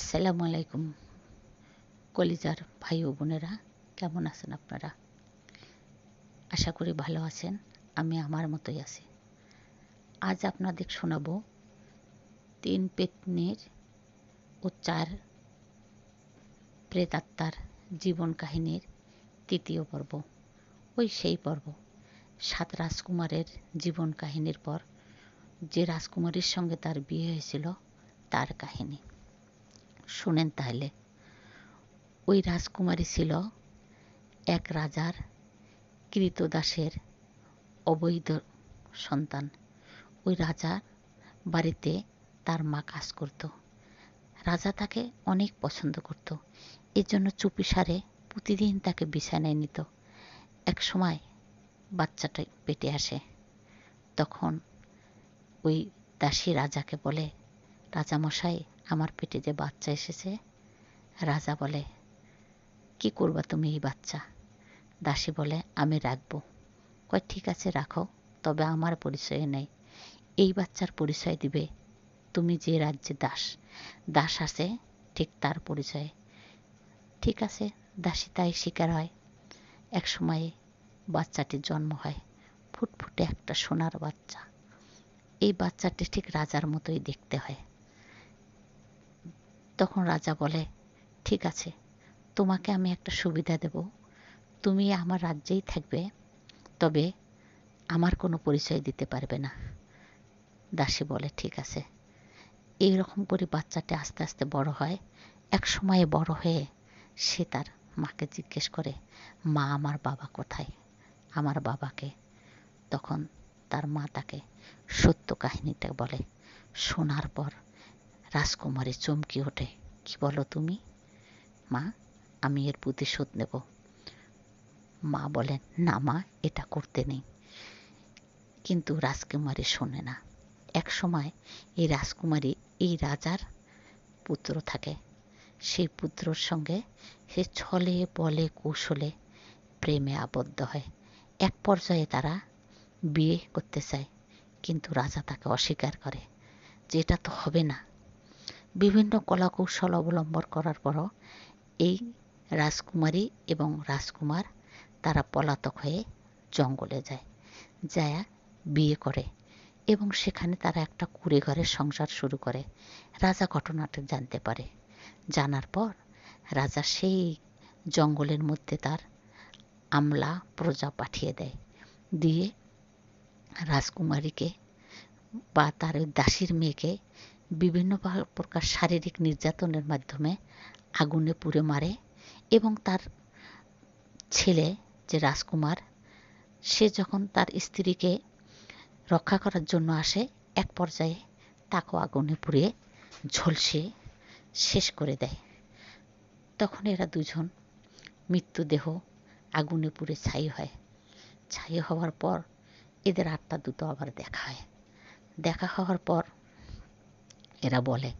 আসসালামু আলাইকুম, কলিজার ভাই ও বোনেরা, কেমন আছেন আপনারা? আশা করি ভালো আছেন, আমি আমার মতোই আছি। আজ আপনাদের শোনাবো তিন পেতনির ও চার প্রেতাত্মার জীবন কাহিনীর তৃতীয় পর্ব। ওই সেই পর্ব। সাত রাজকুমারের জীবন কাহিনীর পর যে রাজকুমারীর সঙ্গে তার বিয়ে হয়েছিল, তার কাহিনী। শোনেন তাহলে। ওই রাজকুমারী ছিল এক রাজার কৃতদাসের অবৈধ সন্তান। ওই রাজার বাড়িতে তার মা কাজ করত। রাজা তাকে অনেক পছন্দ করত। এর জন্য চুপিসারে প্রতিদিন তাকে বিছানায় নিত। এক সময় বাচ্চাটা পেটে আসে। তখন ওই দাসী রাজাকে বলে, রাজামশাই আমার পেটে যে বাচ্চা এসেছে, রাজা বলে, কি করবা তুমি এই বাচ্চা? দাসী বলে, আমি রাখব। কয়, ঠিক আছে, রাখো, তবে আমার পরিচয়ে নেই। এই বাচ্চার পরিচয় দিবে তুমি যে রাজ্যে দাস। দাস আছে ঠিক তার পরিচয়ে। ঠিক আছে, দাসী তাই শিকার হয়। এক সময়ে বাচ্চাটির জন্ম হয়, ফুটফুটে একটা সোনার বাচ্চা। এই বাচ্চাটি ঠিক রাজার মতোই দেখতে হয়। তখন রাজা বলে, ঠিক আছে, তোমাকে আমি একটা সুবিধা দেব। তুমি আমার রাজ্যেই থাকবে, তবে আমার কোনো পরিচয় দিতে পারবে না। দাসী বলে, ঠিক আছে। এই রকম করে বাচ্চাটি আস্তে আস্তে বড় হয়। এক সময়ে বড় হয়ে সে তার মাকে জিজ্ঞেস করে, মা, আমার বাবা কোথায়? আমার বাবাকে। তখন তার মা তাকে সত্য কাহিনীটা বলে। শোনার পর রাজকুমারী চমকে ওঠে। কি বলো তুমি? মা, আমি এর প্রতিশোধ নেব। মা বলেন, না মা, এটা করতে নেই। কিন্তু রাজকুমারী শোনে না। এক সময় এই রাজকুমারী এই রাজার পুত্র থাকে। সেই পুত্রর সঙ্গে সে ছলে বলে কৌশলে প্রেমে আবদ্ধ হয়। এক পর্যায়ে তারা বিয়ে করতে চায়, কিন্তু রাজা তাকে অস্বীকার করে। যে এটা তো হবে না বিভিন্ন কলাকৌশল অবলম্বন করার পরও এই রাজকুমারী এবং রাজকুমার তারা পলাতক হয়ে জঙ্গলে যায় যায় বিয়ে করে এবং সেখানে তারা একটা কুড়ে ঘরের সংসার শুরু করে। রাজা ঘটনাটা জানতে পারে। জানার পর রাজা সেই জঙ্গলের মধ্যে তার আমলা প্রজা পাঠিয়ে দেয়। দিয়ে রাজকুমারীকে বা তার দাসীর মেয়েকে বিভিন্ন প্রকার শারীরিক নির্যাতনের মাধ্যমে আগুনে পুড়ে মারে এবং তার ছেলে যে রাজকুমার, সে যখন তার স্ত্রীকে রক্ষা করার জন্য আসে, এক পর্যায়ে তাকেও আগুনে পুড়িয়ে ঝলসে শেষ করে দেয়। তখন এরা দুজন মৃত্যুদেহ আগুনে পুড়ে ছাই হয়। ছাই হওয়ার পর এদের আত্মা দুটো আবার দেখা হয়। দেখা হওয়ার পর এরা বলে,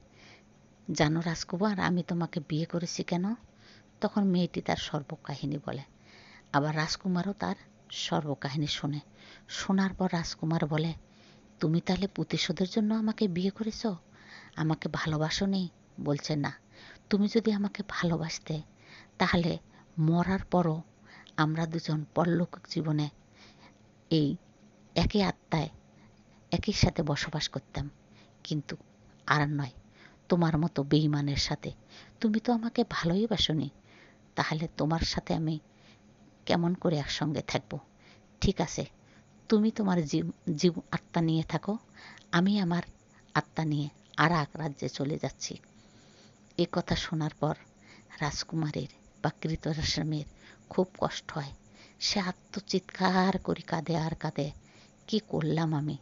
জানো রাজকুমার, আমি তোমাকে বিয়ে করেছি কেন? তখন মেয়েটি তার সর্বকাহিনী বলে। আবার রাজকুমারও তার সর্বকাহিনী শোনে। শোনার পর রাজকুমার বলে, তুমি তাহলে প্রতিশোধের জন্য আমাকে বিয়ে করেছ? আমাকে ভালোবাসো নেই বলছে, না, তুমি যদি আমাকে ভালোবাসতে, তাহলে মরার পরও আমরা দুজন পরলৌকিক জীবনে এই একই আত্মায়, একই সাথে বসবাস করতাম। কিন্তু আর নয়, তোমার মতো বেইমানের সাথে। তুমি তো আমাকে ভালোই বাসনি। তাহলে তোমার সাথে আমি কেমন করে একসঙ্গে থাকব? ঠিক আছে, তুমি তোমার জীব জীব আত্মা নিয়ে থাকো। আমি আমার আত্মা নিয়ে আর এক রাজ্যে চলে যাচ্ছি। এ কথা শোনার পর রাজকুমারের বা কৃতরাশ্রমের খুব কষ্ট হয়। সে আত্মচিৎকার করি কাঁদে আর কাঁদে, কি করলাম আমি?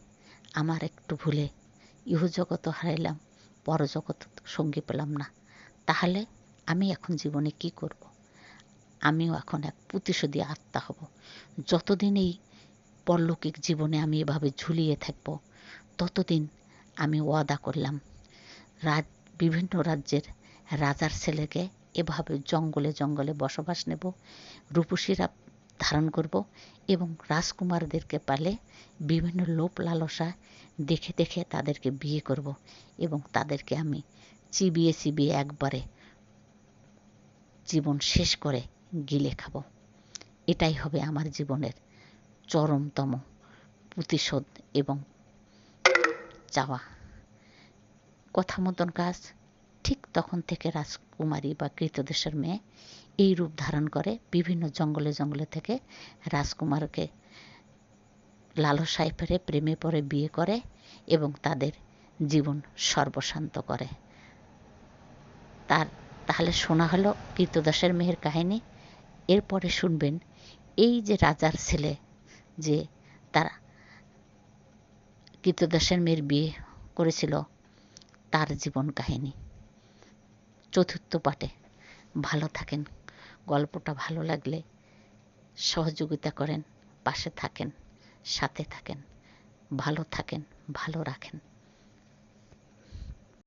আমার একটু ভুলে ইহজগত হারাইলাম পরজগৎ সঙ্গী পেলাম না তাহলে আমি এখন জীবনে কি করব। আমিও এখন এক প্রতিশোধী আত্মা হব যতদিন এই পরলৌকিক জীবনে আমি এভাবে ঝুলিয়ে থাকব, ততদিন আমি ওয়াদা করলাম, রাজ, বিভিন্ন রাজ্যের রাজার ছেলেকে এভাবে জঙ্গলে জঙ্গলে বসবাস নেব, রূপসীরা ধারণ করব এবং রাজকুমারদেরকে পালে বিভিন্ন লোপ লালসা দেখে দেখে তাদেরকে বিয়ে করব এবং তাদেরকে আমি চিবিয়ে চিবিয়ে একবারে জীবন শেষ করে গিলে খাব। এটাই হবে আমার জীবনের চরমতম প্রতিশোধ এবং চাওয়া। কথা মতন কাজ, ঠিক তখন থেকে রাজকুমারী বা কৃতদেশের মেয়ে এই রূপ ধারণ করে বিভিন্ন জঙ্গলে জঙ্গলে থেকে রাজকুমারকে লালসায় ফেরে প্রেমে পরে বিয়ে করে এবং তাদের জীবন সর্বশান্ত করে। তার, তাহলে শোনা হলো কীর্তদাসের মেয়ের কাহিনী। এরপরে শুনবেন এই যে রাজার ছেলে যে তার কীর্তদাসের মেয়ের বিয়ে করেছিল, তার জীবন কাহিনী। চতুর্থ পাঠে। ভালো থাকেন। গল্পটা ভালো লাগলে সহযোগিতা করেন, পাশে থাকেন। সাথে থাকেন ভালো থাকেন ভালো রাখেন।